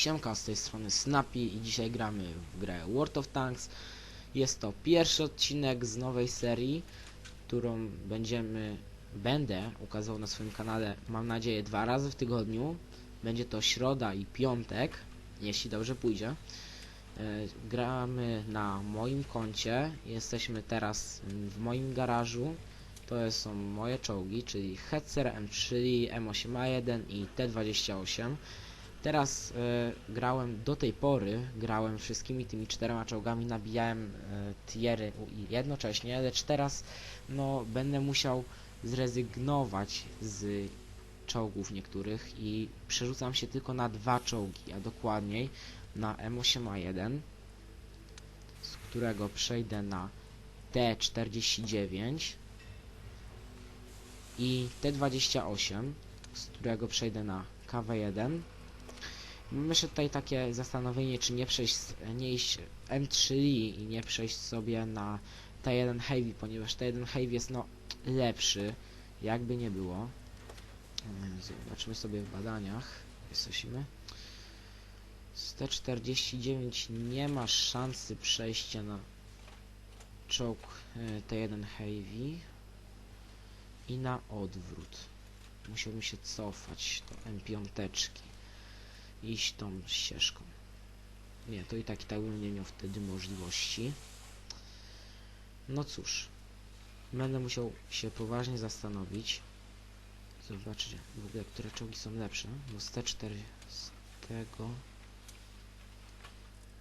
Siemka, z tej strony Snappy i dzisiaj gramy w grę World of Tanks. Jest to pierwszy odcinek z nowej serii, którą będziemy, będę ukazywał na swoim kanale, mam nadzieję, dwa razy w tygodniu. Będzie to środa i piątek, jeśli dobrze pójdzie. E, gramy na moim koncie, jesteśmy teraz w moim garażu. To są moje czołgi, czyli Hetzer M3, M8A1 i T28. Teraz e, grałem do tej pory, grałem wszystkimi tymi czterema czołgami, nabijałem e, tiery jednocześnie, lecz teraz no będę musiał zrezygnować z czołgów niektórych i przerzucam się tylko na dwa czołgi, a dokładniej na M8A1, z którego przejdę na T49 i T28, z którego przejdę na KW1 Myślę tutaj takie zastanowienie, czy nie przejść, nie iść M3 i nie przejść sobie na T1 Heavy, ponieważ T1 Heavy jest no lepszy, jakby nie było. Mm, Zobaczymy sobie w badaniach. Jesteśmy. Z T49 nie ma szansy przejścia na czołg e, T1 Heavy i na odwrót. Musiałbym się cofać do M5 iść tą ścieżką. Nie, to i tak i tak bym nie miał wtedy możliwości. No cóż, będę musiał się poważnie zastanowić. Zobaczcie w ogóle, które czołgi są lepsze. Bo z T4 z tego...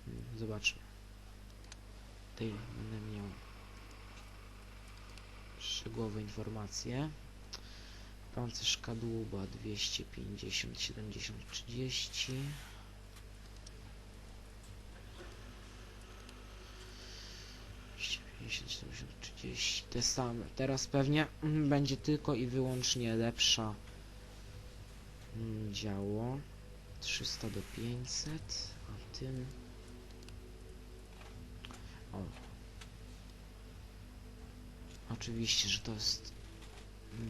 Hmm, Zobaczmy. Tutaj będę miał szczegółowe informacje. Pancerz kadłuba 250, 70, 30. Dwieście pięćdziesiąt, 70, 30. Te same. Teraz pewnie mm, będzie tylko i wyłącznie lepsza mm, działo. 300 do 500, a tym... O. Oczywiście, że to jest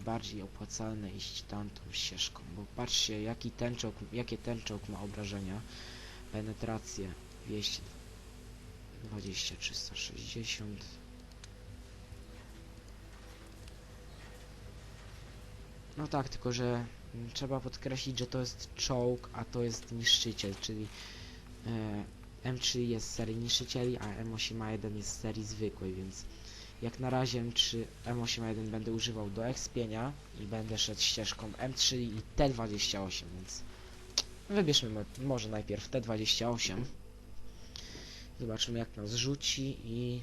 bardziej opłacalne iść tamtą ścieżką, bo patrzcie jaki ten czołg, jakie ten czołg ma obrażenia. Penetrację 220, 360. No tak, tylko że trzeba podkreślić, że to jest czołg, a to jest niszczyciel, czyli e, M3 jest z serii niszczycieli, a M8A1 jest z serii zwykłej, więc jak na razie M3 M81 będę używał do expienia i będę szedł ścieżką M3 i T28, więc wybierzmy mo- może najpierw T28. Zobaczymy jak nas rzuci i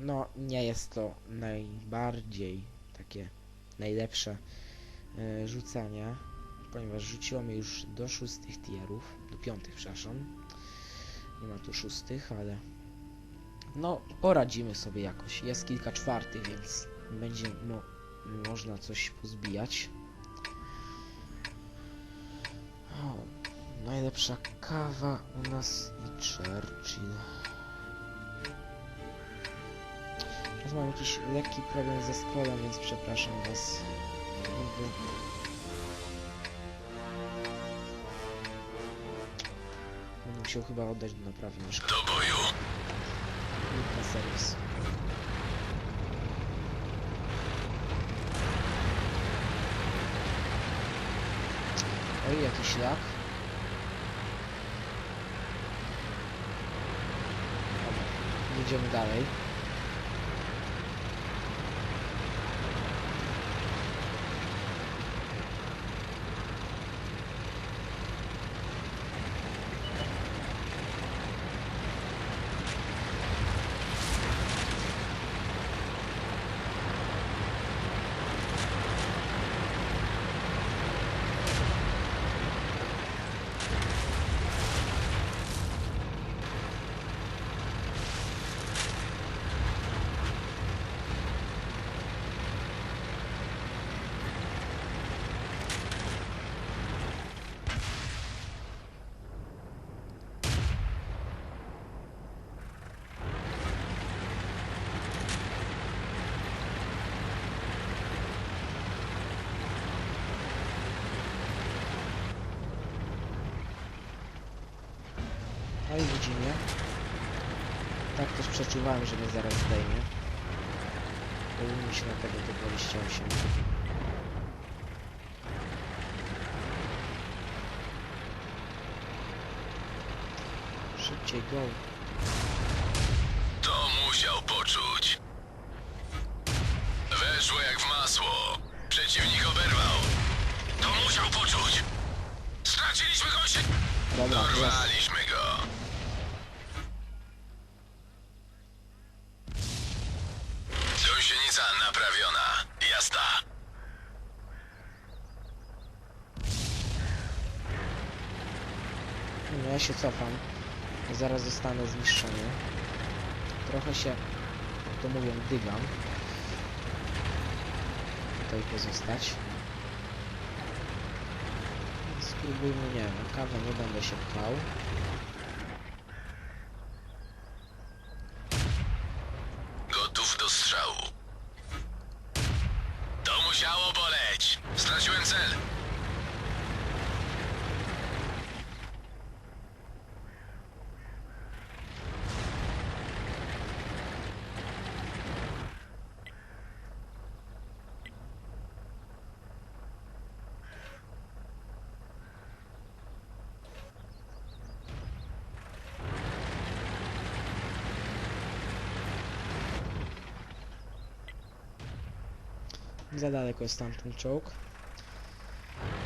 no nie jest to najbardziej takie najlepsze rzucenie, ponieważ rzuciło mnie już do szóstych tierów, do piątych przepraszam. Nie ma tu szóstych, ale no, poradzimy sobie jakoś. Jest kilka czwartych, więc będzie mo można coś pozbijać. O, najlepsza kawa u nas i Churchill. Teraz mam jakiś lekki problem ze scrollem, więc przepraszam was. Będę musiał chyba oddać do naprawy. Do boju! Na serwis. Oj, jakiś. Dobra, jedziemy dalej. Przeczuwałem, że mnie zaraz zdejmie. Powinien się na tego do 28. Szybciej go. To musiał poczuć. Weszło jak w masło. Przeciwnik oberwał. To musiał poczuć. Straciliśmy gości. Dobra, jest. Dorwaliśmy go. Gąsienica naprawiona. Jazda. No ja się cofam. Zaraz zostanę zniszczony. Trochę się, jak to mówią, dygam. Tutaj pozostać. Spróbujmy, nie wiem, kawę nie będę się pchał. Za daleko jest tamten czołg.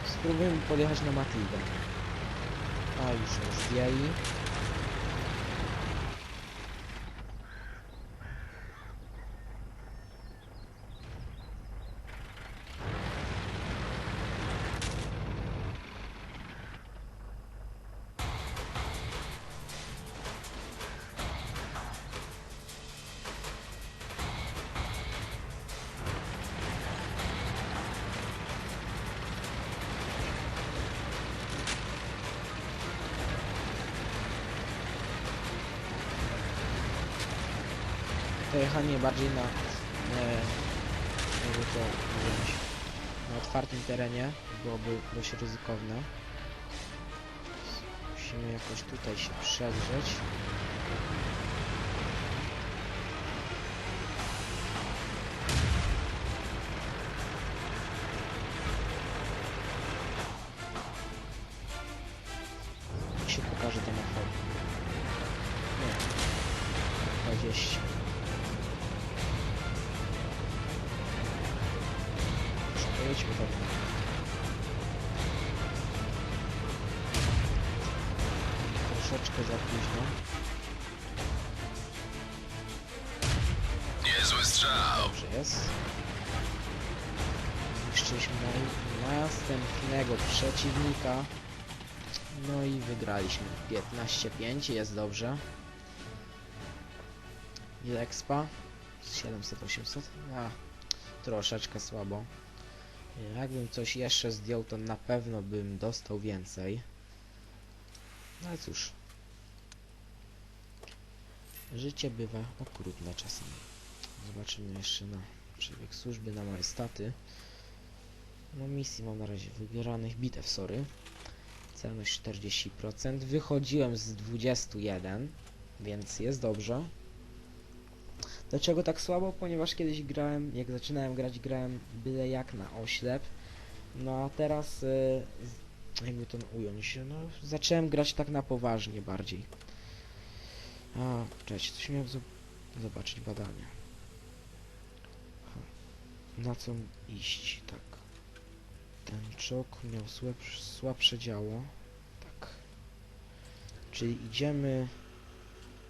Spróbujmy podjechać na Matildę. A już ją jechanie bardziej na... E, jakby to na otwartym terenie byłoby dość ryzykowne. Musimy jakoś tutaj się przedrzeć. Dobrze jest. Zniszczyliśmy naj- następnego przeciwnika. No i wygraliśmy. 15-5, jest dobrze. Ile expa? Z 700-800? A, troszeczkę słabo. Jakbym coś jeszcze zdjął, to na pewno bym dostał więcej. No ale cóż. Życie bywa okrutne czasami. Zobaczymy jeszcze na przebieg służby, na moje staty. No misji mam na razie wybieranych bitew, sorry. Celność 40%. Wychodziłem z 21, więc jest dobrze. Dlaczego tak słabo? Ponieważ kiedyś grałem, jak zaczynałem grać, grałem byle jak na oślep. No a teraz, y, z- jakby to ująć, no zacząłem grać tak na poważnie bardziej. A, cześć, coś miałem zob- zobaczyć badanie. Na co iść, tak. Ten czok miał słabsze, słabsze działo. Tak. Czyli idziemy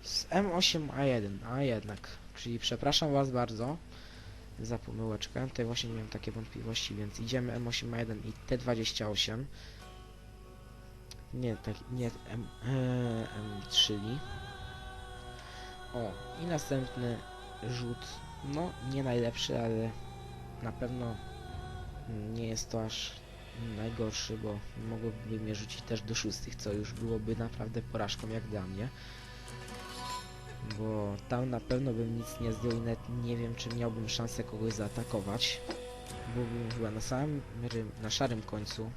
z M8A1, a jednak. Czyli przepraszam was bardzo za pomyłeczkę. Tutaj właśnie nie miałem takie wątpliwości, więc idziemy M8A1 i T28. Nie, tak, nie M, e, M3. O, i następny rzut. No, nie najlepszy, ale na pewno nie jest to aż najgorszy, bo mogłoby mnie rzucić też do szóstych, co już byłoby naprawdę porażką jak dla mnie. Bo tam na pewno bym nic nie zdjął i nawet nie wiem, czy miałbym szansę kogoś zaatakować. Byłbym chyba na samym, na szarym końcu.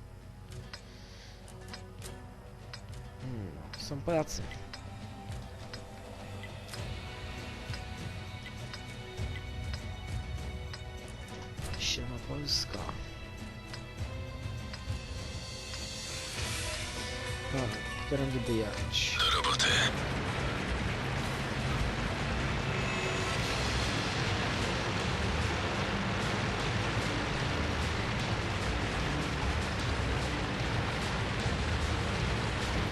Hmm, są Polacy. Polska. Dobra, którędy by jechać? Do roboty.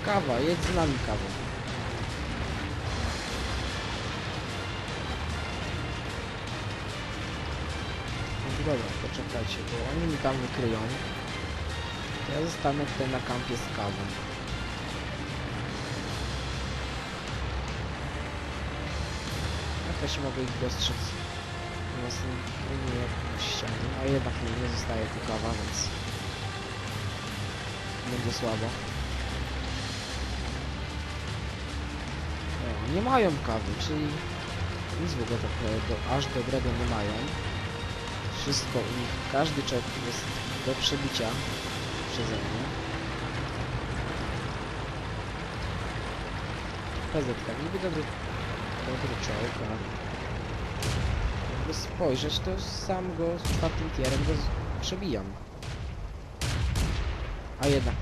Kawa, jedź z nami kawą. Dobra, poczekajcie, bo oni mi tam wykryją. To ja zostanę tutaj na kampie z kawą. Ja też mogę ich dostrzec na własnej linii na ścianie, a jednak mi nie zostaje tu kawa, więc będzie słabo. No, nie mają kawy, czyli nic w ogóle tak e, do, aż dobrego nie mają. Wszystko u nich, każdy czołg jest do przebicia przeze mnie. PZK, niby dobry, dobry czołg, a jakby spojrzeć, to sam go z czwartym tierem go przebijam. A jednak.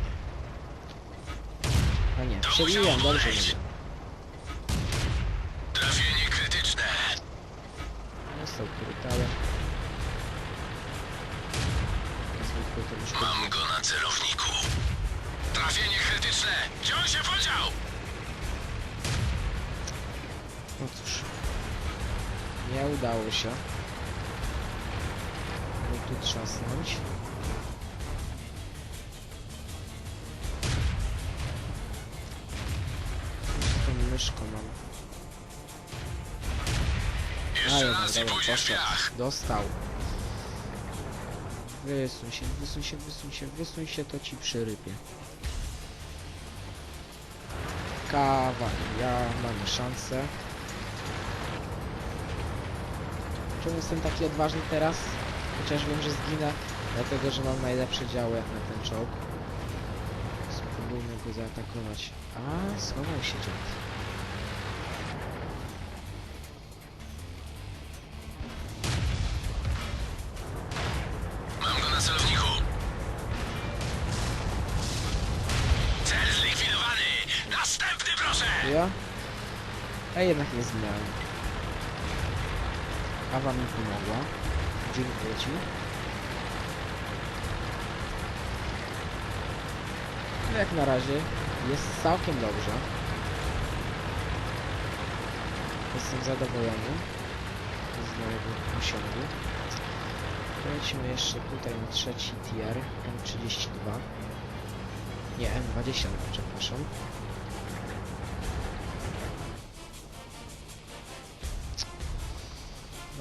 A nie, przebijam, dobrze mówię. To już Mam go na celowniku. Trafienie krytyczne. Gdzie on się podział? No cóż. Nie udało się. Bo tu trzasnąć. Z tą myszką mam. A Jeszcze raz i pójdziesz w. Dostał. Wysuń się, wysuń się, wysuń się, wysuń się, to ci przyrypie. Kawa ja mamy szansę. Czemu jestem taki odważny teraz? Chociaż wiem, że zginę, dlatego że mam najlepsze działy na ten czołg. Spróbujmy go zaatakować. A, schował się dziad. Nie zginąłem. Kawa mi pomogła. Dziękuję ci. No jak na razie jest całkiem dobrze. Jestem zadowolony z mojego osiągu. Lecimy jeszcze tutaj na trzeci tier M32. Nie, M20, przepraszam.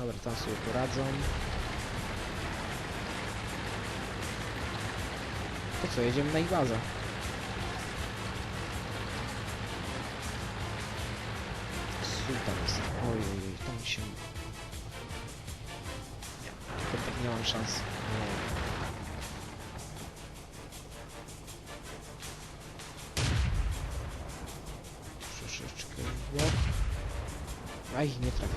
Dobra, tam sobie poradzą. To co, jedziemy na ich bazę. Sultan jest. Oj, oj, oj, tam się... To tak nie mam szans. Nie. Troszeczkę w. A ich nie trafię.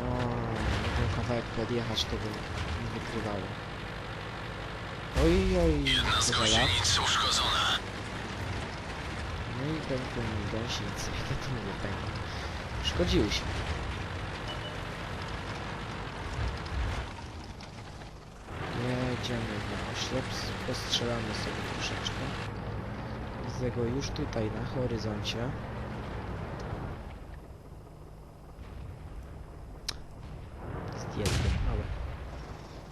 No, ten kawałek podjechać to by nie wykrywało. Oj, oj, chyba uszkodzona. No i pękły mi gąsienice, jak to mówię, pękły. Szkodziły się. Jedziemy na oślep, postrzelamy sobie troszeczkę. Widzę go już tutaj na horyzoncie. Zdjęty, ale...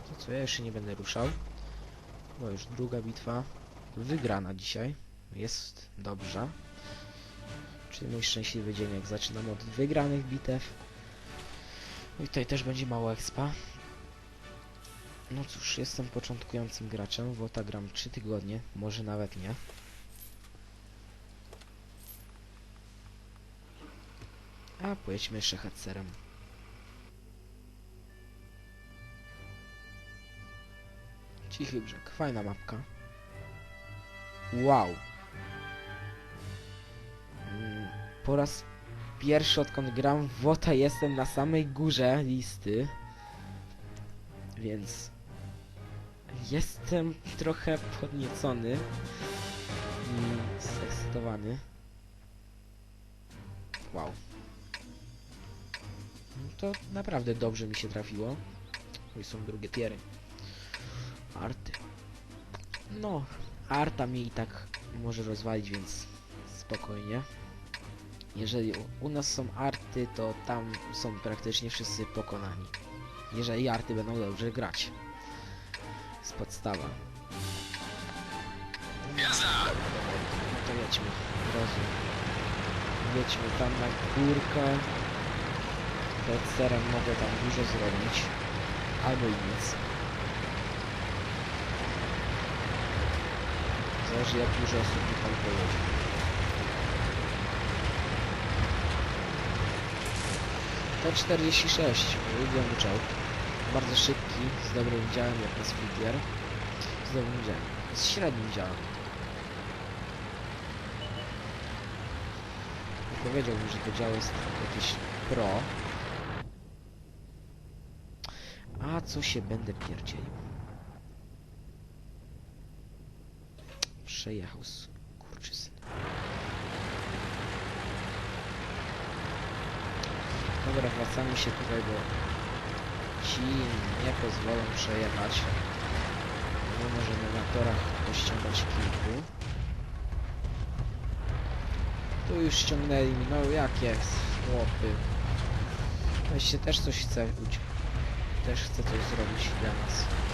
To co, ja jeszcze nie będę ruszał. Bo już druga bitwa wygrana dzisiaj. Jest dobrze. Czyli mój szczęśliwy dzień, jak zaczynam od wygranych bitew. No i tutaj też będzie mało expa. No cóż, jestem początkującym graczem, WOTA gram 3 tygodnie, może nawet nie. A, pojedźmy jeszcze headserem. Cichy brzeg, fajna mapka. Wow. Mm, Po raz pierwszy odkąd gram w WOTA jestem na samej górze listy. Więc jestem trochę podniecony i zekscytowany. Wow. No To naprawdę dobrze mi się trafiło. I są drugie tiery. No, Arta mnie i tak może rozwalić, więc spokojnie. Jeżeli u- nas są arty, to tam są praktycznie wszyscy pokonani. Jeżeli arty będą dobrze grać. Z podstawa. Jazda! No to jedźmy. Rozum. Jedźmy tam na górkę. Headserem mogę tam dużo zrobić. Albo i nic. Zależy jak dużo osób mi tam pojedzie. T46, ulubiony czołg. Bardzo szybki, z dobrym działem jak na. Z dobrym działem. Z średnim działem. Nie powiedziałbym, że to dział jest jakieś pro. A co się będę pierdzielił? Przejechał kurczysyn. Dobra, wracamy się tutaj, bo ci nie pozwolą przejechać. My możemy na torach pościągać kilku. Tu już ściągnęli mi, no jak jest, chłopy. Weźcie też coś chce. Też chce coś zrobić dla nas.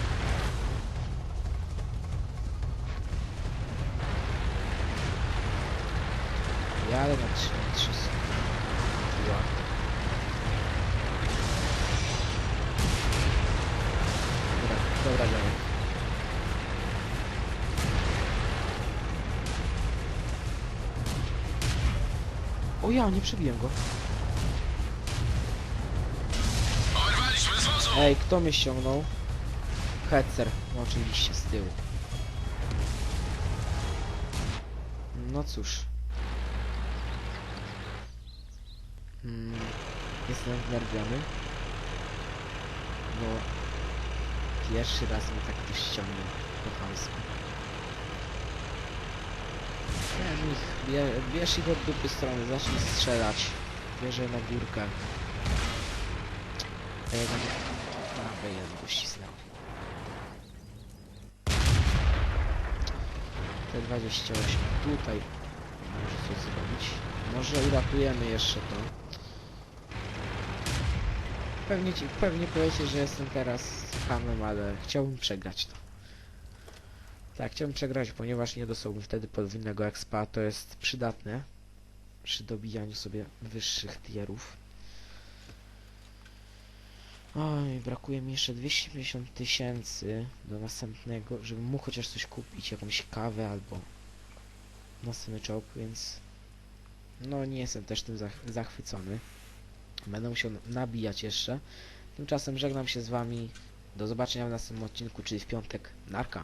Jadę na 3 na 3 Siła. Dobra, dobra działaj. O ja, nie przebiłem go. Oberwaliśmy z wozu! Ej, kto mnie ściągnął? Hetzer, no oczywiście z tyłu. No cóż. Mm, jestem wnerwiony. Bo pierwszy raz mnie tak ktoś ściągnął po chamsku. Bierz ich, bie, bierz ich od dupy strony, zacznij strzelać. Bierze na górkę. A ja tam na B1 go ścisnął. T28 tutaj może coś zrobić. Może uratujemy jeszcze to. Pewnie, ci, pewnie powiecie, że jestem teraz hamem, ale chciałbym przegrać to. Tak, chciałbym przegrać, ponieważ nie dostałbym wtedy podwójnego expa. To jest przydatne przy dobijaniu sobie wyższych tierów. Oj, brakuje mi jeszcze 250 tysięcy do następnego, żebym mógł chociaż coś kupić, jakąś kawę albo następny czołg, więc no nie jestem też tym zach zachwycony. Będę musiał nabijać jeszcze. Tymczasem żegnam się z wami. Do zobaczenia w następnym odcinku, czyli w piątek. Narka.